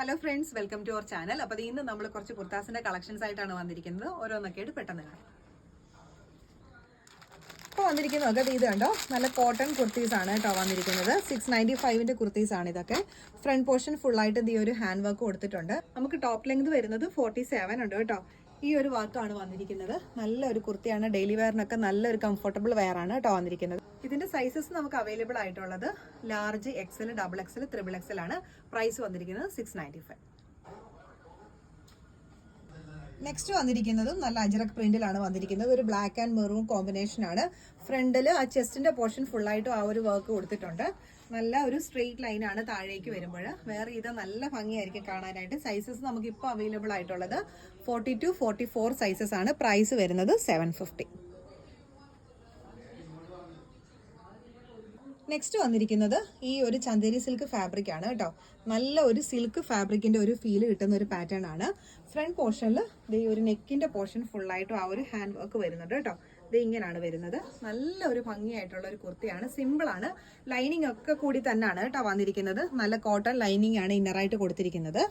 Hello friends welcome to our channel അപ്പോൾ ഇന്ന് നമ്മൾ കുറച്ച് കുർത്താസിന്റെ കളക്ഷൻസ് ആയിട്ടാണ് വന്നിരിക്കുന്നത്. ഓരോന്നൊക്കെ ആയിട്ട് പെട്ടെന്ന് കാണാം. ഇപ്പോൾ വന്നിരിക്കുന്നതൊക്കെ ഇത് കണ്ടോ? നല്ല കോട്ടൺ കുർത്തീസ് ആണ് കേട്ടോ വന്നിരിക്കുന്നത്. സിക്സ് നയന്റി കുർത്തീസ് ആണ് ഇതൊക്കെ. ഫ്രണ്ട് പോർഷൻ ഫുൾ ആയിട്ട് ഈ ഒരു ഹാൻഡ് വർക്ക് കൊടുത്തിട്ടുണ്ട്. നമുക്ക് ടോപ്പ് ലെങ്ത് വരുന്നത് ഫോർട്ടി സെവൻ ഉണ്ട് കേട്ടോ. ഈ ഒരു വർക്കാണ് വന്നിരിക്കുന്നത്. നല്ലൊരു കുർത്തിയാണ്. ഡെയിലി വെയറിനൊക്കെ നല്ലൊരു കംഫർട്ടബിൾ വെയർ ആണ് കേട്ടോ വന്നിരിക്കുന്നത്. ഇതിന്റെ സൈസസ് നമുക്ക് അവൈലബിൾ ആയിട്ടുള്ളത് large XL double XL triple XL ആണ്. പ്രൈസ് വന്നിരിക്കുന്നത് സിക്സ് നയന്റി ഫൈവ് നെക്സ്റ്റ് വന്നിരിക്കുന്നതും നല്ല അജറക് പ്രിന്റിലാണ് വന്നിരിക്കുന്നത്. ഒരു ബ്ലാക്ക് ആൻഡ് മെറൂൺ കോമ്പിനേഷൻ ആണ്. ഫ്രണ്ടിൽ ആ ചെസ്റ്റിന്റെ പോർഷൻ ഫുൾ ആയിട്ടും ആ ഒരു വർക്ക് കൊടുത്തിട്ടുണ്ട്. നല്ല ഒരു സ്ട്രെയിറ്റ് ലൈൻ ആണ് താഴേക്ക് വരുമ്പോൾ. വേറെ ഇത് നല്ല ഭംഗിയായിരിക്കും കാണാനായിട്ട്. സൈസസ് നമുക്ക് ഇപ്പോൾ അവൈലബിൾ ആയിട്ടുള്ളത് forty two forty four sizes ആണ്. പ്രൈസ് വരുന്നത് സെവൻ ഫിഫ്റ്റി നെക്സ്റ്റ് വന്നിരിക്കുന്നത് ഈ ഒരു ചന്ദേരി സിൽക്ക് ഫാബ്രിക് ആണ് കേട്ടോ. നല്ല ഒരു സിൽക്ക് ഫാബ്രിക്കിന്റെ ഒരു ഫീൽ കിട്ടുന്ന ഒരു പാറ്റേൺ ആണ്. ഫ്രണ്ട് പോർഷനിൽ ഈ ഒരു നെക്കിന്റെ പോർഷൻ ഫുള്ളായിട്ടും ആ ഒരു ഹാൻഡ് വർക്ക് വരുന്നുണ്ട് കേട്ടോ. ഇത് ഇങ്ങനെയാണ് വരുന്നത്. നല്ല ഒരു ഭംഗിയായിട്ടുള്ള ഒരു കുർത്തിയാണ്. സിമ്പിൾ ആണ്. ലൈനിങ് ഒക്കെ കൂടി തന്നെയാണ് കേട്ടോ വന്നിരിക്കുന്നത്. നല്ല കോട്ടൺ ലൈനിങ് ആണ് ഇന്നറായിട്ട് കൊടുത്തിരിക്കുന്നത്.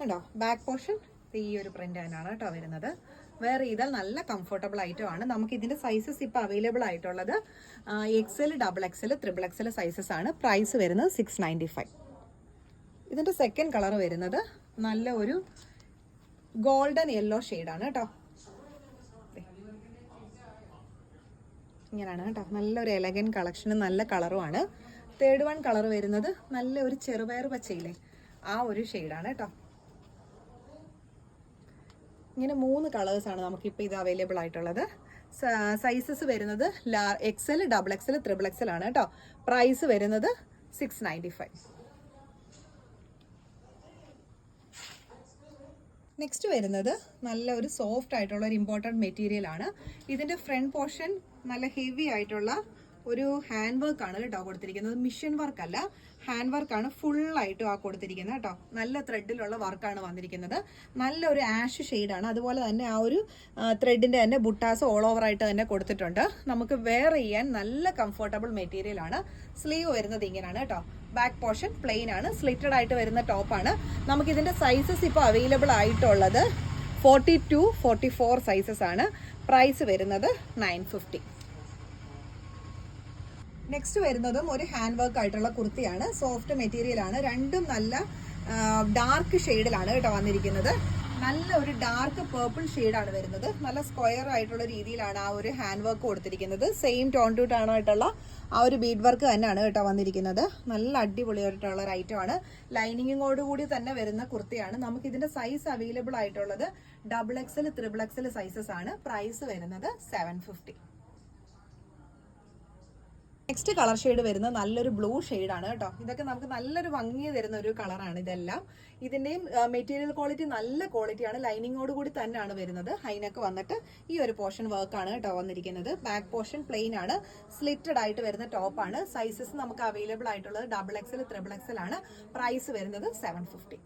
കേട്ടോ ബാക്ക് പോർഷൻ ഈ ഒരു പ്രിന്റ് തന്നെയാണ് കേട്ടോ വരുന്നത്. വേറെ ചെയ്താൽ നല്ല കംഫർട്ടബിൾ ഐറ്റം ആണ്. നമുക്ക് ഇതിന്റെ സൈസസ് ഇപ്പോൾ അവൈലബിൾ ആയിട്ടുള്ളത് XL double XL triple XL sizes ആണ്. പ്രൈസ് വരുന്നത് സിക്സ് നയന്റി ഫൈവ് ഇതിന്റെ സെക്കൻഡ് കളർ വരുന്നത് നല്ല ഒരു ഗോൾഡൻ യെല്ലോ ആണ് കേട്ടോ. ഇങ്ങനെയാണ് കേട്ടോ. നല്ലൊരു എലഗൻ കളക്ഷനും നല്ല കളറുമാണ് തേർഡ് വൺ കളർ വരുന്നത് നല്ല ഒരു ചെറുപയർ പച്ചയില്ലേ? ആ ഒരു ഷെയ്ഡാണ് കേട്ടോ. ഇങ്ങനെ മൂന്ന് കളേഴ്സാണ് നമുക്കിപ്പോൾ ഇത് അവൈലബിൾ ആയിട്ടുള്ളത്. സൈസസ് വരുന്നത് ലാ XL double XL triple XL ആണ് കേട്ടോ. പ്രൈസ് വരുന്നത് സിക്സ് നയന്റി ഫൈവ് നെക്സ്റ്റ് വരുന്നത് നല്ല ഒരു സോഫ്റ്റ് ആയിട്ടുള്ള ഒരു ഇമ്പോർട്ടന്റ് മെറ്റീരിയൽ ആണ്. ഇതിന്റെ ഫ്രണ്ട് പോർഷൻ നല്ല ഹെവി ആയിട്ടുള്ള ഒരു ഹാൻഡ് വർക്ക് ആണ് കേട്ടോ കൊടുത്തിരിക്കുന്നത്. മിഷൻ വർക്ക് അല്ല. ഹാൻഡ് വർക്കാണ് ഫുൾ ആയിട്ട് ആ കൊടുത്തിരിക്കുന്നത് കേട്ടോ. നല്ല ത്രെഡിലുള്ള വർക്കാണ് വന്നിരിക്കുന്നത്. നല്ലൊരു ആഷ് ഷെയ്ഡാണ് അതുപോലെ തന്നെ ആ ഒരു ത്രെഡിന്റെ തന്നെ ബുട്ടാസ് ഓൾ ഓവർ ആയിട്ട് തന്നെ കൊടുത്തിട്ടുണ്ട്. നമുക്ക് വെയർ ചെയ്യാൻ നല്ല കംഫർട്ടബിൾ മെറ്റീരിയൽ ആണ്. സ്ലീവ് വരുന്നത് ഇങ്ങനെയാണ് കേട്ടോ. ബാക്ക് പോർഷൻ പ്ലെയിൻ ആണ്. സ്ലിറ്റഡ് ആയിട്ട് വരുന്ന ടോപ്പാണ് നമുക്ക് ഇതിന്റെ സൈസസ് ഇപ്പോൾ അവൈലബിൾ ആയിട്ടുള്ളത് forty two forty four sizes ആണ്. പ്രൈസ് വരുന്നത് നയൻ ഫിഫ്റ്റി നെക്സ്റ്റ് വരുന്നതും ഒരു ഹാൻഡ് വർക്ക് ആയിട്ടുള്ള കുർത്തിയാണ്. സോഫ്റ്റ് മെറ്റീരിയൽ ആണ്. രണ്ടും നല്ല ഡാർക്ക് ഷെയ്ഡിലാണ് കേട്ടോ വന്നിരിക്കുന്നത്. നല്ല ഒരു ഡാർക്ക് പേർപ്പിൾ ഷെയ്ഡാണ് വരുന്നത്. നല്ല സ്ക്വയർ ആയിട്ടുള്ള രീതിയിലാണ് ആ ഒരു ഹാൻഡ് വർക്ക് കൊടുത്തിരിക്കുന്നത്. സെയിം ടോൺ ടു ടോൺ ആയിട്ടുള്ള ആ ഒരു ബീഡ് വർക്ക് തന്നെയാണ് കേട്ടോ വന്നിരിക്കുന്നത്. നല്ല അടിപൊളിയായിട്ടുള്ള ഒരു ഐറ്റം ആണ്. ലൈനിങ്ങോട് കൂടി തന്നെ വരുന്ന കുർത്തിയാണ്. നമുക്ക് ഇതിന്റെ സൈസ് അവൈലബിൾ ആയിട്ടുള്ളത് double XL triple XL sizes ആണ്. പ്രൈസ് വരുന്നത് seven fifty next colour shade വരുന്നത് നല്ലൊരു ബ്ലൂ ആണ് കേട്ടോ. ഇതൊക്കെ നമുക്ക് നല്ലൊരു ഭംഗി തരുന്ന ഒരു കളറാണ് ഇതെല്ലാം. ഇതിന്റെയും മെറ്റീരിയൽ ക്വാളിറ്റി നല്ല ക്വാളിറ്റിയാണ് ലൈനിങ്ങോട് കൂടി തന്നെയാണ് വരുന്നത്. ഹൈനക്ക് വന്നിട്ട് ഈ ഒരു പോർഷൻ വർക്കാണ് കേട്ടോ വന്നിരിക്കുന്നത്. ബാക്ക് പോർഷൻ പ്ലെയിൻ ആണ്. സ്ലിറ്റഡ് ആയിട്ട് വരുന്ന ടോപ്പാണ് സൈസസ് നമുക്ക് അവൈലബിൾ ആയിട്ടുള്ളത് ഡബിൾ എക്സൽ ത്രിബിൾ എക്സൽ ആണ്. പ്രൈസ് വരുന്നത് സെവൻ ഫിഫ്റ്റി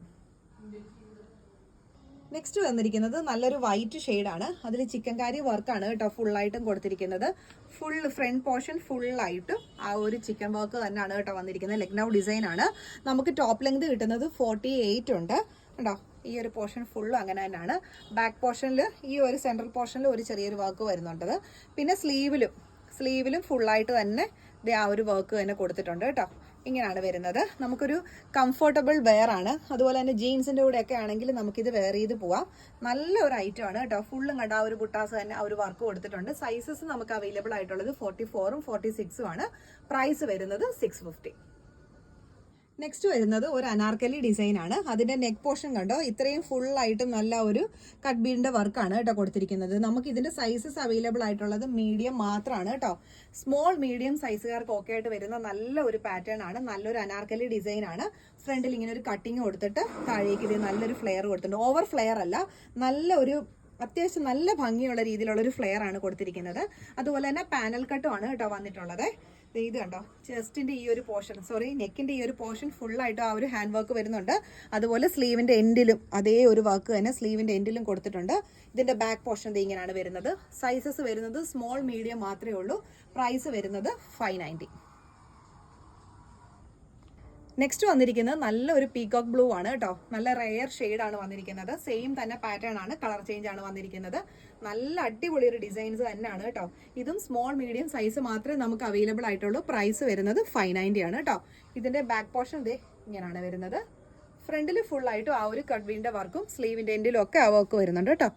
നെക്സ്റ്റ് വന്നിരിക്കുന്നത് നല്ലൊരു വൈറ്റ് ഷെയ്ഡാണ് അതിൽ ചിക്കൻ കാരി വർക്കാണ് കേട്ടോ ഫുള്ളായിട്ടും കൊടുത്തിരിക്കുന്നത്. ഫുൾ ഫ്രണ്ട് പോർഷൻ ഫുള്ളായിട്ട് ആ ഒരു ചിക്കൻ വർക്ക് തന്നെയാണ് കേട്ടോ വന്നിരിക്കുന്നത്. ലക്നൗ ഡിസൈൻ ആണ്. നമുക്ക് ടോപ്പ് ലെങ്ത് കിട്ടുന്നത് ഫോർട്ടി എയ്റ്റ് ഉണ്ട്. കേട്ടോ ഈ ഒരു പോർഷൻ ഫുള്ളും അങ്ങനെ തന്നെയാണ്. ബാക്ക് പോർഷനിൽ ഈ ഒരു സെൻട്രൽ പോർഷനിൽ ഒരു ചെറിയൊരു വർക്ക് വരുന്നുണ്ടത് പിന്നെ സ്ലീവിലും സ്ലീവിലും ഫുള്ളായിട്ട് തന്നെ ആ ഒരു വർക്ക് തന്നെ കൊടുത്തിട്ടുണ്ട് കേട്ടോ. ഇങ്ങനെയാണ് വരുന്നത്. നമുക്കൊരു കംഫർട്ടബിൾ വെയർ ആണ്. അതുപോലെ തന്നെ ജീൻസിന്റെ കൂടെയൊക്കെ ആണെങ്കിൽ നമുക്കിത് വെയർ ചെയ്ത് പോവാം. നല്ല ഒരു ഐറ്റം ആണ് കേട്ടോ. ഫുള്ളും കണ്ട? ആ ഒരു ബുട്ടാസ് തന്നെ ആ ഒരു വർക്ക് കൊടുത്തിട്ടുണ്ട്. സൈസസ് നമുക്ക് അവൈലബിൾ ആയിട്ടുള്ളത് ഫോർട്ടി ഫോറും ഫോർട്ടി സിക്സും ആണ്. പ്രൈസ് വരുന്നത് സിക്സ് ഫിഫ്റ്റി നെക്സ്റ്റ് വരുന്നത് ഒരു അനാർക്കലി ഡിസൈൻ ആണ്. അതിന്റെ നെക്ക് പോർഷൻ കണ്ടോ? ഇത്രയും ഫുൾ ആയിട്ട് നല്ല ഒരു കട്ട് ബീഡിന്റെ വർക്കാണ് കേട്ടോ കൊടുത്തിരിക്കുന്നത്. നമുക്ക് ഇതിന്റെ സൈസസ് അവൈലബിൾ ആയിട്ടുള്ളത് മീഡിയം മാത്രമാണ് കേട്ടോ. സ്മോൾ മീഡിയം സൈസുകാർക്ക് ഒക്കെ ആയിട്ട് വരുന്ന നല്ല ഒരു പാറ്റേൺ ആണ്. നല്ലൊരു അനാർക്കലി ഡിസൈൻ ആണ്. ഫ്രണ്ടിൽ ഇങ്ങനെ ഒരു കട്ടിങ് കൊടുത്തിട്ട് താഴേക്ക് ഇത് നല്ലൊരു ഫ്ലെയർ കൊടുത്തിട്ടുണ്ട്. ഓവർ ഫ്ലെയർ അല്ല നല്ല ഒരു അത്യാവശ്യം നല്ല ഭംഗിയുള്ള രീതിയിലുള്ള ഒരു ഫ്ലെയർ ആണ് കൊടുത്തിരിക്കുന്നത്. അതുപോലെ തന്നെ പാനൽ കട്ടും ആണ് കേട്ടോ വന്നിട്ടുള്ളത്. ഇത് കണ്ടോ? ചെസ്റ്റിന്റെ ഈ ഒരു പോർഷൻ സോറി നെക്കിന്റെ ഈ ഒരു പോർഷൻ ഫുള്ളായിട്ട് ആ ഒരു ഹാൻഡ് വർക്ക് വരുന്നുണ്ട്. അതുപോലെ സ്ലീവിന്റെ എൻഡിലും അതേ ഒരു വർക്ക് തന്നെ സ്ലീവിന്റെ എൻഡിലും കൊടുത്തിട്ടുണ്ട്. ഇതിന്റെ ബാക്ക് പോർഷൻ ഇങ്ങനെയാണ് വരുന്നത്. സൈസസ് വരുന്നത് സ്മോൾ മീഡിയം മാത്രമേ ഉള്ളൂ. പ്രൈസ് വരുന്നത് ഫൈവ് നയന്റി നെക്സ്റ്റ് വന്നിരിക്കുന്നത് നല്ലൊരു പീകോക്ക് ബ്ലൂ ആണ് കേട്ടോ. നല്ല റെയർ ആണ് വന്നിരിക്കുന്നത്. സെയിം തന്നെ പാറ്റേൺ ആണ് കളർ ചേഞ്ച് ആണ് വന്നിരിക്കുന്നത്. നല്ല അടിപൊളി ഒരു ഡിസൈൻസ് തന്നെയാണ് കേട്ടോ. ഇതും സ്മോൾ മീഡിയം സൈസ് മാത്രമേ നമുക്ക് അവൈലബിൾ ആയിട്ടുള്ളൂ. പ്രൈസ് വരുന്നത് ഫൈവ് നയന്റി ആണ് കേട്ടോ. ഇതിന്റെ ബാക്ക് പോർഷൻ ഇതേ ഇങ്ങനെയാണ് വരുന്നത്. ഫ്രണ്ടിൽ ഫുൾ ആയിട്ടും ആ ഒരു കട്വീന്റെ വർക്കും സ്ലീവിന്റെ എൻഡിലും ഒക്കെ ആ വർക്ക് വരുന്നുണ്ട് കേട്ടോ.